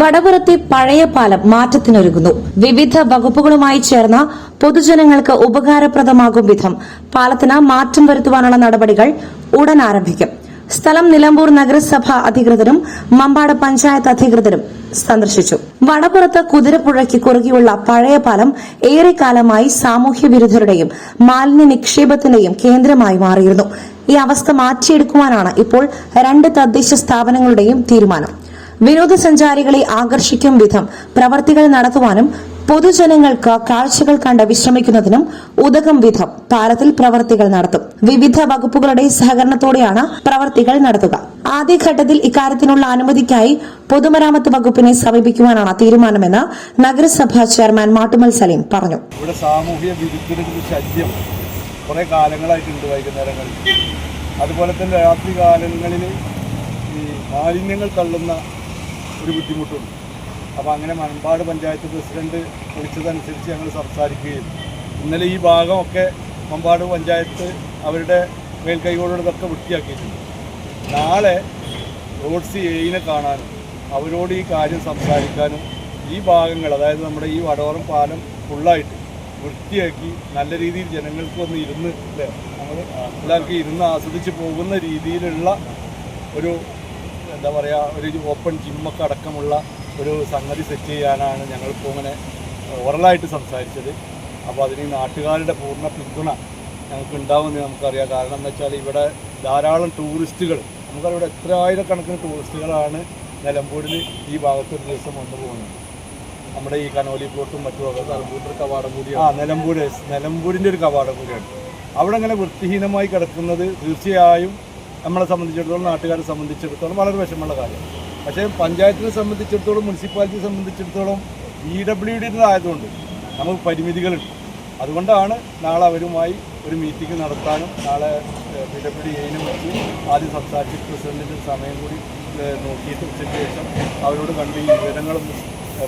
വടപുറത്തെ പഴയ പാലം മാറ്റത്തിനൊരുങ്ങുന്നു. വിവിധ വകുപ്പുകളുമായി ചേർന്ന പൊതുജനങ്ങൾക്ക് ഉപകാരപ്രദമാകും വിധം പാലത്തിന് മാറ്റം വരുത്തുവാനുള്ള നടപടികൾ ഉടൻ ആരംഭിക്കും. സ്ഥലം നിലമ്പൂർ നഗരസഭ അധികൃതരും മമ്പാട് പഞ്ചായത്ത് അധികൃതരും സന്ദർശിച്ചു. വടപുറത്ത് കുതിരപ്പുഴയ്ക്ക് കുറുകെയുള്ള പഴയ പാലം ഏറെക്കാലമായി സാമൂഹ്യ വിരുദ്ധരുടെയും മാലിന്യ നിക്ഷേപത്തിന്റെയും കേന്ദ്രമായി മാറിയിരുന്നു. ഈ അവസ്ഥ മാറ്റിയെടുക്കുവാനാണ് ഇപ്പോൾ രണ്ട് തദ്ദേശ സ്ഥാപനങ്ങളുടെയും തീരുമാനം. വിനോദസഞ്ചാരികളെ ആകർഷിക്കും വിധം പ്രവർത്തികൾ നടത്തുവാനും പൊതുജനങ്ങൾക്ക് കാഴ്ചകൾ കണ്ട് വിശ്രമിക്കുന്നതിനും ഉതകും വിധം പാലത്തിൽ പ്രവർത്തികൾ നടത്തും. വിവിധ വകുപ്പുകളുടെ സഹകരണത്തോടെയാണ് പ്രവർത്തികൾ നടത്തുക. ആദ്യഘട്ടത്തിൽ ഇക്കാര്യത്തിനുള്ള അനുമതിക്കായി പൊതുമരാമത്ത് വകുപ്പിനെ സമീപിക്കുവാനാണ് തീരുമാനമെന്ന് നഗരസഭാ ചെയർമാൻ മാട്ടുമൽ സലീം പറഞ്ഞു. ഇവിടെ സാമൂഹ്യ ശല്യം കുറേ കാലങ്ങളായിട്ടുണ്ട് വൈകുന്നേരങ്ങളിൽ. അതുപോലെ തന്നെ രാത്രി കാലങ്ങളിൽ ഈ മാലിന്യങ്ങൾ തള്ളുന്ന ഒരു ബുദ്ധിമുട്ടുണ്ട്. അപ്പോൾ അങ്ങനെ മണമ്പാട് പഞ്ചായത്ത് പ്രസിഡന്റ് വിളിച്ചതനുസരിച്ച് ഞങ്ങൾ സംസാരിക്കുകയും ഇന്നലെ ഈ ഭാഗമൊക്കെ മമ്പാട് പഞ്ചായത്ത് അവരുടെ മേൽക്കൈകളോടൊക്കെ വൃത്തിയാക്കിയിട്ടുണ്ട്. നാളെ റോഡ് സി എയിനെ കാണാനും അവരോട് ഈ കാര്യം സംസാരിക്കാനും ഈ ഭാഗങ്ങൾ അതായത് നമ്മുടെ ഈ വടവറം പാലം ഫുള്ളായിട്ട് വൃത്തിയാക്കി നല്ല രീതിയിൽ ജനങ്ങൾക്ക് ഒന്ന് ഇരുന്ന് അല്ലേ നമ്മൾ എല്ലാവർക്കും ഇരുന്ന് ആസ്വദിച്ച് പോകുന്ന രീതിയിലുള്ള ഒരു എന്താ പറയുക ഒരു ഓപ്പൺ ജിമ്മൊക്കെ അടക്കമുള്ള ഒരു സംഗതി സെറ്റ് ചെയ്യാനാണ് ഞങ്ങളിപ്പോൾ ഇങ്ങനെ ഓറലായിട്ട് സംസാരിച്ചത്. അപ്പോൾ അതിന് നാട്ടുകാരുടെ പൂർണ പിന്തുണ ഞങ്ങൾക്ക് ഉണ്ടാവുമെന്ന് നമുക്കറിയാം. കാരണം എന്താ വെച്ചാൽ ഇവിടെ ധാരാളം ടൂറിസ്റ്റുകൾ നമുക്കറിവിടെ എത്ര ആയിരക്കണക്കിന് ടൂറിസ്റ്റുകളാണ് നിലമ്പൂരിൽ ഈ ഭാഗത്ത് ഒരു ദിവസം വന്നു പോകുന്നത്. നമ്മുടെ ഈ കനോലി പ്ലോട്ടും മറ്റുമൊക്കെ നിലമ്പൂരിന്റെ കവാടം കൂടി ആ നിലമ്പൂര് നിലമ്പൂരിന്റെ ഒരു കവാടം കൂടിയാണ്. അവിടെ അങ്ങനെ വൃത്തിഹീനമായി കിടക്കുന്നത് തീർച്ചയായും നമ്മളെ സംബന്ധിച്ചിടത്തോളം നാട്ടുകാരെ സംബന്ധിച്ചിടത്തോളം വളരെ വിഷമമുള്ള കാര്യം. പക്ഷേ പഞ്ചായത്തിനെ സംബന്ധിച്ചിടത്തോളം മുനിസിപ്പാലിറ്റിയെ സംബന്ധിച്ചിടത്തോളം ഇ ഡബ്ല്യു ഡിന്റെതായതുകൊണ്ട് നമുക്ക് പരിമിതികളുണ്ട്. അതുകൊണ്ടാണ് നാളെ അവരുമായി ഒരു മീറ്റിംഗ് നടത്താനും നാളെ പി ഡബ്ല്യു ഡി എയിനും വെച്ച് ആദ്യം സംസാരിച്ച് പ്രസിഡന്റിന്റെ സമയം കൂടി നോക്കിയിട്ട് ഉച്ചയ്ക്ക് ശേഷം അവരോട് കണ്ട് ഈ വിവരങ്ങളും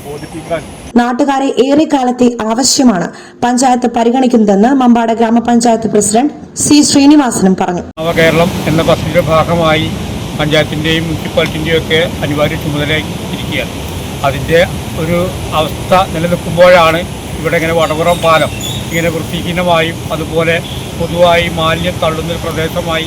ബോധിപ്പിക്കാൻ നാട്ടുകാരെ ഏറെക്കാലത്തെ ആവശ്യമാണ് പഞ്ചായത്ത് പരിഗണിക്കുന്നതെന്ന് മമ്പാട് ഗ്രാമപഞ്ചായത്ത് പ്രസിഡന്റ് സി ശ്രീനിവാസനും പറഞ്ഞു. നവകേരളം എന്ന പദ്ധതിയുടെ ഭാഗമായി പഞ്ചായത്തിന്റെയും മുനിസിപ്പാലിറ്റിന്റെയും ഒക്കെ അനിവാര്യ ചുമതല ഇരിക്കുകയാണ്. അതിന്റെ ഒരു അവസ്ഥ നിലനിൽക്കുമ്പോഴാണ് ഇവിടെ ഇങ്ങനെ വടപുറം പാലം ഇങ്ങനെ വൃത്തിഹീനമായും അതുപോലെ പൊതുവായി മാലിന്യം തള്ളുന്ന ഒരു പ്രദേശമായി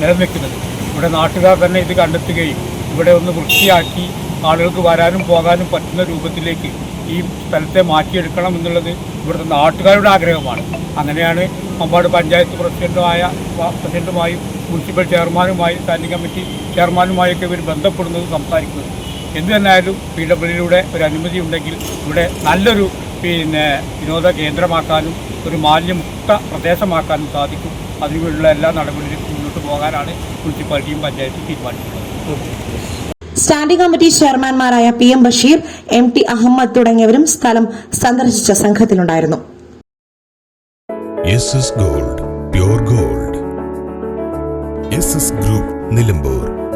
നിലനിൽക്കുന്നത്. ഇവിടെ നാട്ടുകാർ തന്നെ ഇത് കണ്ടെത്തുകയും ഇവിടെ ഒന്ന് വൃത്തിയാക്കി ആളുകൾക്ക് വരാനും പോകാനും പറ്റുന്ന രൂപത്തിലേക്ക് ഈ സ്ഥലത്തെ മാറ്റിയെടുക്കണം എന്നുള്ളത് ഇവിടുത്തെ നാട്ടുകാരുടെ ആഗ്രഹമാണ്. അങ്ങനെയാണ് അമ്പാട് പഞ്ചായത്ത് പ്രസിഡന്റുമായ പ്രസിഡന്റുമായും മുനിസിപ്പൽ ചെയർമാനുമായും സ്റ്റാൻഡിംഗ് കമ്മിറ്റി ചെയർമാനുമായൊക്കെ ഇവർ ബന്ധപ്പെടുന്നത് സംസാരിക്കുന്നത്. എന്തു തന്നെയായാലും പി ഡബ്ല്യൂയുടെ ഒരു അനുമതി ഉണ്ടെങ്കിൽ ഇവിടെ നല്ലൊരു പിന്നെ വിനോദ കേന്ദ്രമാക്കാനും ഒരു മാലിന്യമുക്ത പ്രദേശമാക്കാനും സാധിക്കും. അതിനുള്ള എല്ലാ നടപടികളും മുന്നോട്ട് പോകാനാണ് മുനിസിപ്പാലിറ്റിയും പഞ്ചായത്തും തീരുമാനിച്ചിട്ടുള്ളത്. Standing committee ചെയർമാൻമാരായ P M Basheer M T Ahammed തുടങ്ങിയവരും സ്ഥലം സന്ദർശിച്ച സംഘത്തിലുണ്ടായിരുന്നു. Gold gold. ഗ്രൂപ്പ് നിലമ്പൂർ.